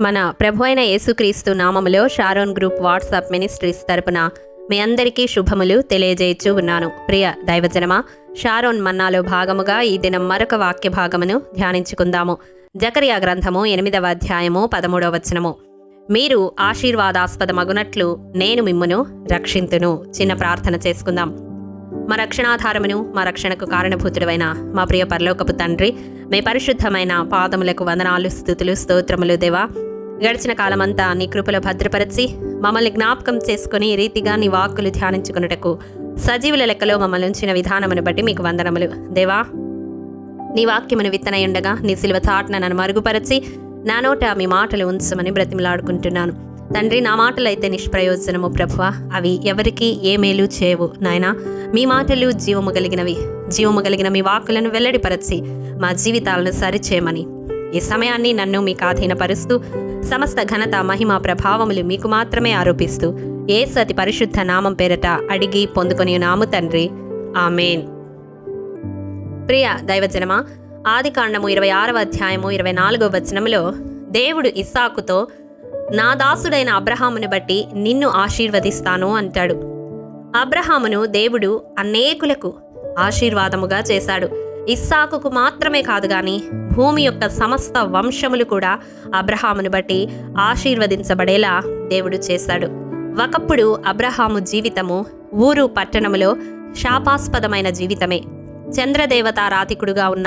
మన ప్రభు అయిన యేసుక్రీస్తు నామములో షారోన్ గ్రూప్ వాట్సాప్ మినిస్ట్రీస్ తరపున మీ అందరికీ శుభములు తెలియజేయచ్చు ఉన్నాను. ప్రియ దైవజనమా షారోన్ మన్నాలో భాగముగా ఈ దినం మరొక వాక్య భాగమును ధ్యానించుకుందాము. జకరియా గ్రంథము ఎనిమిదవ అధ్యాయము పదమూడవ వచనము. మీరు ఆశీర్వాదాస్పదమగునట్లు నేను మిమ్మును రక్షింతును. చిన్న ప్రార్థన చేసుకుందాం. మా రక్షణాధారమును మా రక్షణకు కారణభూతుడైన మా ప్రియ పరలోకపు తండ్రి మీ పరిశుద్ధమైన పాదములకు వందనాలు స్థుతులు స్తోత్రములు దేవా. గడిచిన కాలమంతా నీ కృపలో భద్రపరిచి మమ్మల్ని జ్ఞాపకం చేసుకుని రీతిగా నీ వాక్కులు ధ్యానించుకున్నటకు సజీవుల లెక్కలో మమ్మల్ని ఉంచిన విధానమును బట్టి మీకు వందనములు. దేవా నీ వాక్యమును విత్తనయుండగా నీ సిలువ చాటున నన్ను మరుగుపరచి నా నోట మీ మాటలు ఉంచమని బ్రతిమలాడుకుంటున్నాను. తండ్రి నా మాటలైతే నిష్ప్రయోజనము ప్రభువ. అవి ఎవరికి ఏ మేలు చేయవు నాయన. మీ మాటలు జీవము కలిగినవి. జీవము కలిగిన మీ వాక్కులను వెల్లడిపరచి మా జీవితాలను సరిచేయమని. ఈ సమయాన్ని నన్ను మీకు ఆధీనపరుస్తూ సమస్త ఘనత మహిమ ప్రభావములు మీకు మాత్రమే ఆరోపిస్తూ ఏ సతి పరిశుద్ధ నామం పేరట అడిగి పొందుకొని నాము తండ్రి. ఆమెన్. ప్రియ దైవజనమా ఆది కాండము ఇరవై ఆరవ అధ్యాయము ఇరవై నాలుగవ వచనములో దేవుడు ఇస్సాకుతో నా దాసుడైన అబ్రహామును బట్టి నిన్ను ఆశీర్వదిస్తాను అంటాడు. అబ్రహామును దేవుడు అనేకులకు ఆశీర్వాదముగా చేశాడు. ఇస్సాకుకు మాత్రమే కాదు కానీ భూమి యొక్క సమస్త వంశములు కూడా అబ్రహామును బట్టి ఆశీర్వదించబడేలా దేవుడు చేశాడు. ఒకప్పుడు అబ్రహాము జీవితము ఊరు పట్టణములో శాపాస్పదమైన జీవితమే. చంద్రదేవతారాతికుడుగా ఉన్న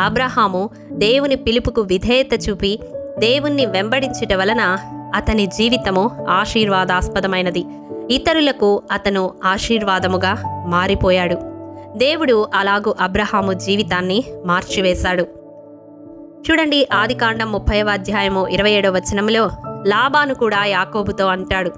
అబ్రహాము దేవుని పిలుపుకు విధేయత చూపి దేవుణ్ణి వెంబడించుట వలన అతని జీవితము ఆశీర్వాదాస్పదమైనది. ఇతరులకు అతను ఆశీర్వాదముగా మారిపోయాడు. దేవుడు అలాగూ అబ్రహాము జీవితాన్ని మార్చివేశాడు. చూడండి ఆదికాండం ముప్పైవ అధ్యాయము ఇరవై ఏడవ వచనంలో లాబాను కూడా యాకోబుతో అంటాడు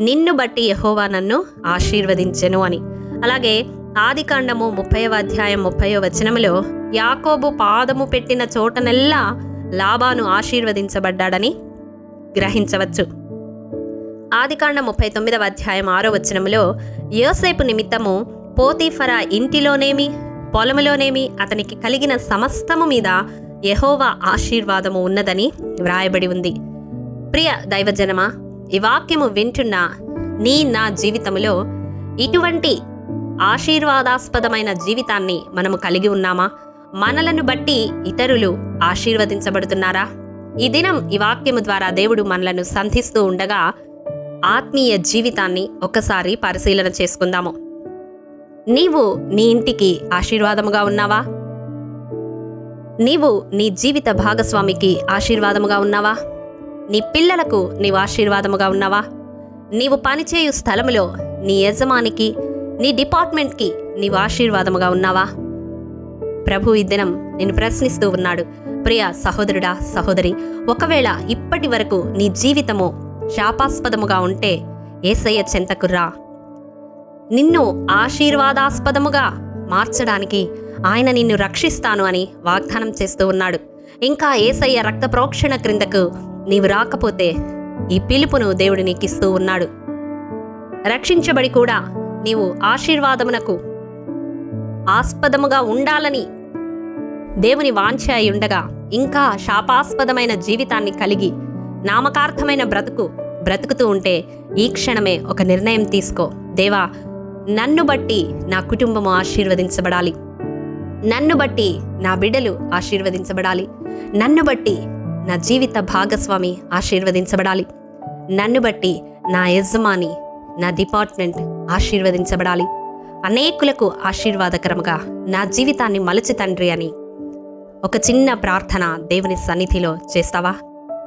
నిన్ను బట్టి యహోవా నన్ను ఆశీర్వదించెను అని. అలాగే ఆదికాండము ముప్పైవ అధ్యాయం ముప్పైవ వచనములో యాకోబు పాదము పెట్టిన చోటనెల్లా లాబాను ఆశీర్వదించబడ్డాడని గ్రహించవచ్చు. ఆదికాండ ముప్పై తొమ్మిదవ అధ్యాయం ఆరో వచనములో యోసేపు నిమిత్తము పోతీఫరా ఇంటిలోనేమి పొలములోనేమి అతనికి కలిగిన సమస్తము మీద యహోవా ఆశీర్వాదము ఉన్నదని వ్రాయబడి ఉంది. ప్రియ దైవజనమా ఈ వాక్యము వింటున్న నీ నా జీవితములో ఇటువంటి ఆశీర్వాదాస్పదమైన జీవితాన్ని మనము కలిగి ఉన్నామా? మనలను బట్టి ఇతరులు ఆశీర్వదించబడుతున్నారా? ఈ దినం ఈ వాక్యము ద్వారా దేవుడు మనలను సంధిస్తూ ఉండగా ఆత్మీయ జీవితాన్ని ఒకసారి పరిశీలన చేసుకుందాము. నీవు నీ ఇంటికి ఆశీర్వాదముగా ఉన్నావా? నీవు నీ జీవిత భాగస్వామికి ఆశీర్వాదముగా ఉన్నావా? నీ పిల్లలకు నీవు ఆశీర్వాదముగా ఉన్నావా? నీవు పనిచేయు స్థలములో నీ యజమానికి నీ డిపార్ట్మెంట్కి నీవు ఆశీర్వాదముగా ఉన్నావా? ప్రభు ఈ దినం నేను ప్రశ్నిస్తూ ఉన్నాడు. ప్రియ సహోదరుడా సహోదరి ఒకవేళ ఇప్పటి వరకు నీ జీవితము శాపాస్పదముగా ఉంటే ఏసయ్య చెంతకు రా. నిన్ను ఆశీర్వాదాస్పదముగా మార్చడానికి ఆయన నిన్ను రక్షిస్తాను అని వాగ్దానం చేస్తూ ఉన్నాడు. ఇంకా ఏసయ్య రక్త ప్రోక్షణ క్రిందకు నీవు రాకపోతే ఈ పిలుపును దేవుడు నీకిస్తూ ఉన్నాడు. రక్షించబడి కూడా నీవు ఆశీర్వాదమునకు ఆస్పదముగా ఉండాలని దేవుని వాంఛ అయి ఉండగా ఇంకా శాపాస్పదమైన జీవితాన్ని కలిగి నామకార్థమైన బ్రతుకు బ్రతుకుతూ ఉంటే ఈ క్షణమే ఒక నిర్ణయం తీసుకో. దేవా నన్ను బట్టి నా కుటుంబము ఆశీర్వదించబడాలి. నన్ను బట్టి నా బిడ్డలు ఆశీర్వదించబడాలి. నన్ను బట్టి నా జీవిత భాగస్వామి ఆశీర్వదించబడాలి. నన్ను బట్టి నా యజమాని నా డిపార్ట్మెంట్ ఆశీర్వదించబడాలి. అనేకులకు ఆశీర్వాదకరముగా నా జీవితాన్ని మలచి తండ్రి అని ఒక చిన్న ప్రార్థన దేవుని సన్నిధిలో చేస్తావా?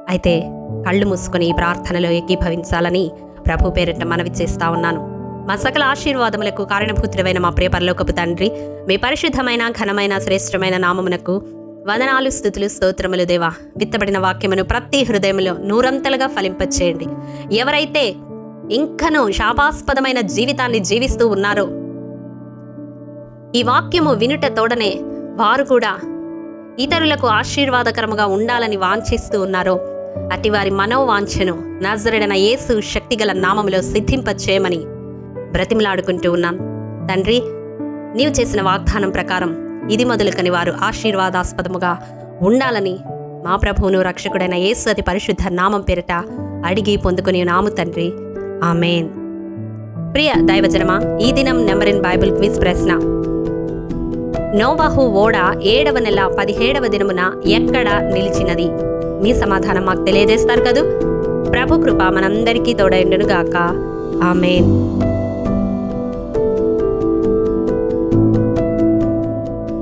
అయితే కళ్ళు మూసుకొని ఈ ప్రార్థనలో ఏకీభవించాలని ప్రభు పేరిట మనవి చేస్తా ఉన్నాను. మా సకల ఆశీర్వాదములకు కారణభూతుడమైన మా ప్రియ పరలోకపు తండ్రి మీ పరిశుద్ధమైన ఘనమైన శ్రేష్టమైన నామమునకు వదనాలు స్థుతులు స్తోత్రములు దేవా. విత్తబడిన వాక్యమును ప్రతి హృదయములో నూరంతలుగా ఫలింపచేయండి. ఎవరైతే ఇంకనూ శాపాస్పదమైన జీవితాన్ని జీవిస్తూ ఉన్నారో ఈ వాక్యము వినుట తోడనే వారు కూడా ఇతరులకు ఆశీర్వాదకరముగా ఉండాలని వాంఛిస్తూ ఉన్నారో అటివారి మనోవాంఛను నజరడన యేసు శక్తిగల నామములో సిద్ధింపచేయమని బ్రతిమలాడుకుంటూ ఉన్నాం. తండ్రి నీవు చేసిన వాగ్దానం ప్రకారం ఇది మొదలుకని వారు ఆశీర్వాదాస్పదముగా ఉండాలని మా ప్రభువును రక్షకుడైన యేసు పరిశుద్ధ నామం పేరిట అడిగి పొందుకుని నాము తండ్రి. ఆమెన్. ప్రియ దైవజనమా ఈ దినం నెంబర్ ఇన్ బైబిల్ క్విజ్ ప్రశ్న. నోవాహు ఓడ ఏడవ నెల పదిహేడవ దినమున ఎక్కడ నిలిచినది? మీ సమాధానం మాకు తెలియజేస్తారు కదూ? ప్రభు కృప మనందరికీ తోడైండును గాక ఆమెన్.